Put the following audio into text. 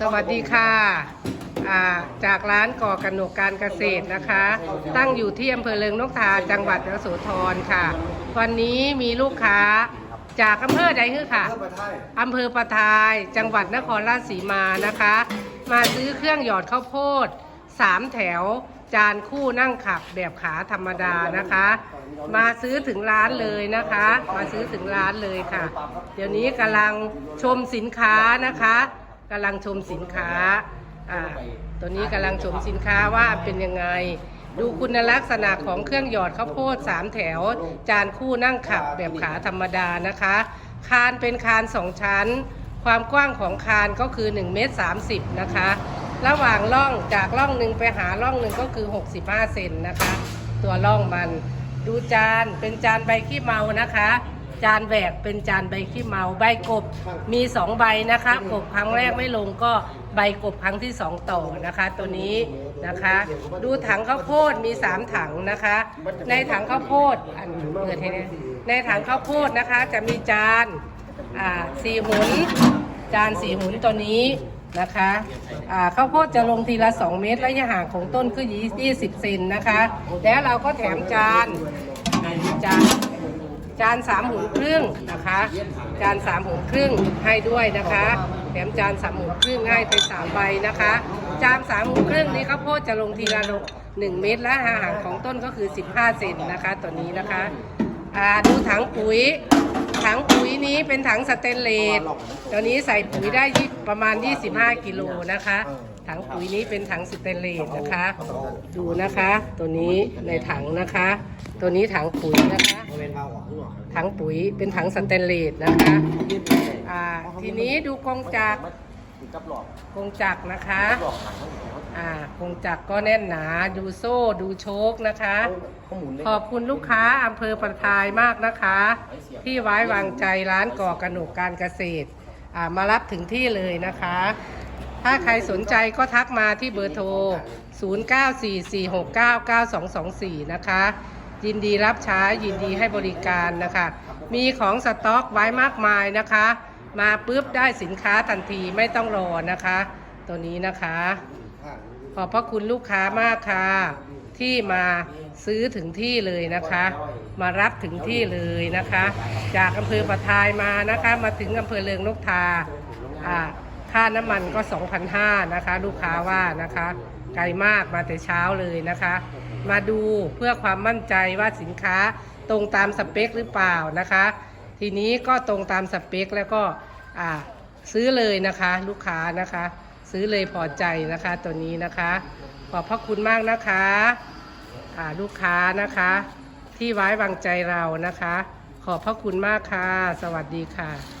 สวัสดีค่ะอ่าจากร้านก่อกระหนกการเกษตรนะคะ ตั้งอยู่ที่อำเภอเริงนกทาจังหวัดยโสธรค่ะ วันนี้มีลูกค้าจากอำเภอใดคือค่ะอำเภอปะทาย จังหวัดนครราชสีมานะคะ มาซื้อเครื่องหยอดข้าวโพดสามแถว จานคู่นั่งขับแบบขาธรรมดานะคะ มาซื้อถึงร้านเลยนะคะ มาซื้อถึงร้านเลยค่ะ เดี๋ยวนี้กำลังชมสินค้านะคะ กำลังชมสินค้าอ่าตัวนี้กำลังชมสินค้าว่าเป็นยังไง ดูคุณลักษณะของเครื่องหยอดข้าวโพดสามแถว จานคู่นั่งขับแบบขาธรรมดานะคะ คานเป็นคานสองชั้น ความกว้างของคานก็คือ1เมตร30นะคะ ระหว่างร่องจากร่องหนึ่งไปหาร่องหนึ่งก็คือ 65 เซนนะคะ ตัวร่องมัน ดูจานเป็นจานใบขี้เมานะคะ จานแหวกเป็นจานใบขี้เมา ใบกบมีสองใบนะคะ กบครั้งแรกไม่ลงก็ใบกบครั้งที่สองต่อนะคะ ตัวนี้นะคะ ดูถังข้าวโพดมีสามถังนะคะ ในถังข้าวโพดอันเปิดให้เนี่ยในถังข้าวโพดนะคะ จะมีจานอ่าสี่หุนจานสี่หุนตัวนี้นะคะข้าวโพดจะลงทีละ 2 เมตรระยะห่างของต้นคือ 20 เซนนะคะ แล้วเราก็แถมจานจาน จานสามหุนครึ่งนะคะ จานสามหุนครึ่งให้ด้วยนะคะแถมจานสามหุนครึ่งให้ไปสามใบนะคะ จานสามหุนครึ่งนี้ข้าวโพดจะลงทีละลหนึ่งเมตรและห่างของต้นก็คือ 15 เซนนะคะตัวนี้นะคะดูถังปุ๋ย ถังปุ๋ยนี้เป็นถังสเตนเลสตัวนี้ใส่ปุ๋ยได้ยี่ประมาณ 25 กิโลนะคะ ถังปุ๋ยนี้เป็นถังสเตนเลสนะคะ ดูนะคะตัวนี้ในถังนะคะ ตัวนี้ถังปุ๋ยนะคะเป็นเบาออกข้างนอกถังปุ๋ยเป็นถังสแตนเลสนะคะอ่าทีนี้ดูกงจักรกับหลอกกงจักรนะคะหลอกหนังข้างนอกอ่ากงจักรก็แน่นหนาดูโซ่ดูโชคนะคะข้อมูลขอบคุณลูกค้าอำเภอประทายมากนะคะ ที่ไว้วางใจร้านก่อกระหนกการเกษตรอ่ามารับถึงที่เลยนะคะ ถ้าใครสนใจก็ทักมาที่เบอร์โทร 0944699224 นะคะ ยินดีรับใช้ยินดีให้บริการนะคะ มีของสต็อกไว้มากมายนะคะ มาปุ๊บได้สินค้าทันทีไม่ต้องรอนะคะ ตัวนี้นะคะ ขอบพระคุณลูกค้ามากค่ะ ที่มาซื้อถึงที่เลยนะคะ มารับถึงที่เลยนะคะ จากอำเภอปะทายมานะคะ มาถึงอำเภอเลืองนกทาอ่า ค่าน้ำมันก็ 2,500นะคะ ลูกค้าว่านะคะ ไกลมากมาแต่เช้าเลยนะคะ มาดูเพื่อความมั่นใจว่าสินค้าตรงตามสเปคหรือเปล่านะคะ ทีนี้ก็ตรงตามสเปคแล้วก็ซื้อเลยนะคะ ลูกค้านะคะ ซื้อเลยพอใจนะคะตัวนี้นะคะ ขอบพระคุณมากนะคะลูกค้านะคะ ที่ไว้วางใจเรานะคะ ขอบพระคุณมากค่ะ สวัสดีค่ะ